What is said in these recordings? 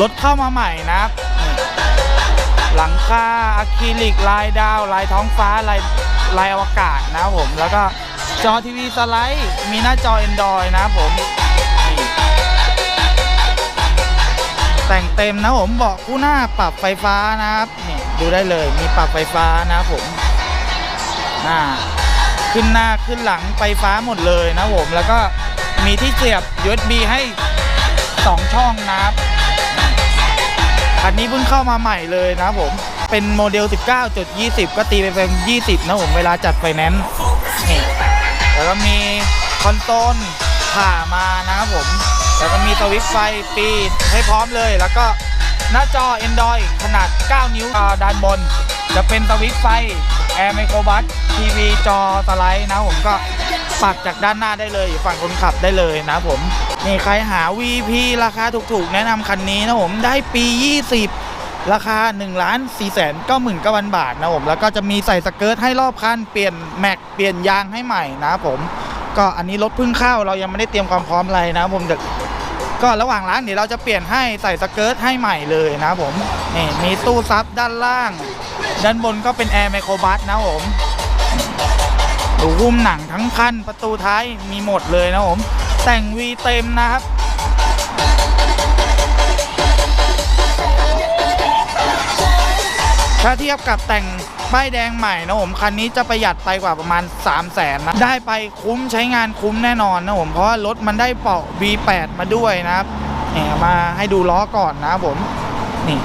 รถเข้ามาใหม่นะ หลังคาอะคริลิกลายดาว ลายท้องฟ้า ลายลายอวกาศนะผม แล้วก็จอทีวีสไลด์ มีหน้าจอ Android นะผม แต่งเต็มนะผมเบาะคู่หน้าปรับไฟฟ้านะครับนี่ดูได้เลยมีปรับไฟฟ้านะผมอ่าขึ้นหน้าขึ้นหลังไฟฟ้าหมดเลยนะผม แล้วก็มีที่เสียบ USB ให้ 2 ช่องนะครับ คันนี้เพิ่งเข้ามาใหม่เลยนะผม เป็นโมเดล 19.20 ก็ตีไปเป็น 20 นะผมเวลาจัดไฟแนนซ์นี่แล้วก็มีคอนโซลผ่ามานะครับผม แล้วก็มีสวิตช์ไฟปีดให้พร้อมเลย แล้วก็หน้าจอ Android ขนาด 9 นิ้วด้านบน จะเป็นสวิต ช์ไฟ Air Micro Bus ทีวีจอสไลด์นะผมก็ปักจากด้านหน้าได้เลยอยู่ฝั่งคนขับได้เลยนะผมนี่ใครหา VP ราคาถูกๆ แนะนำคันนี้นะผมได้ปี 20 ราคา1ล้าน4แสน9หมื่น9พันบาทนะผม แล้วก็จะมีใส่สเกิร์ตให้รอบคันเปลี่ยนแม็กเปลี่ยนยางให้ใหม่นะผม ก็อันนี้รถพิ่งเข้าเรายังไม่ได้เตรียมความพร้อมอะไรนะผมเดี๋ยว ก็ระหว่างร้านเดี๋ยวเราจะเปลี่ยนให้ใส่สเกิร์ตให้ใหม่เลยนะผมนี่มีตู้ซับด้านล่าง ด้านบนก็เป็นแอร์ไมโครบัสนะผมดูหุ้มหนังทั้งคันประตูท้ายมีหมดเลยนะผม แต่งวีเต็มนะครับ ถ้าเทียบกับแต่งป้ายแดงใหม่นะผมคันนี้จะประหยัดไปกว่าประมาณ 3 0 0แสนนะได้ไปคุ้มใช้งานคุ้มแน่นอนนะผมเพราะว่ารถมันได้เปาะ V8 มาด้วยนะครับเนี่ยมาให้ดูล้อก่อนนะผมนี่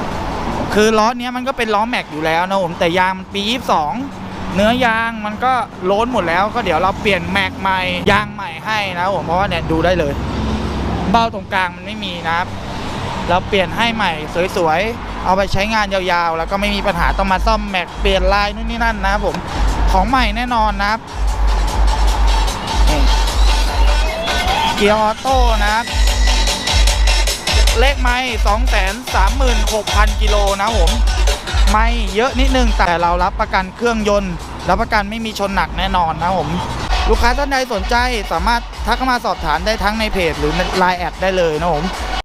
คือล้อเนี้ยมันก็เป็นล้อแม็กอยู่แล้วนะผมแต่ยางมันปี 22 เนื้อยางมันก็ล้นหมดแล้วก็เดี๋ยวเราเปลี่ยนแม็กใหม่ยางใหม่ให้นะผมเพราะว่าเนี่ยดูได้เลย เบ้าตรงกลางมันไม่มีนะครับ เราเปลี่ยนให้ใหม่สวยๆ เอาไปใช้งานยาวๆ แล้วก็ไม่มีปัญหาต้องมาซ่อมแม็กเปลี่ยนลายนู่นนี่นั่นนะครับผมของใหม่แน่นอนนะครับเกียร์ออโต้นะครับเลขไม่สองแสนสามหมื่นหกพันกิโลนะผม ไม่เยอะนิดนึงแต่เรารับประกันเครื่องยนต์ รับประกันไม่มีชนหนักแน่นอนนะครับผม ลูกค้าท่านใดสนใจสามารถทักเข้ามาสอบถามได้ทั้งในเพจหรือไลน์แอดได้เลยนะครับผม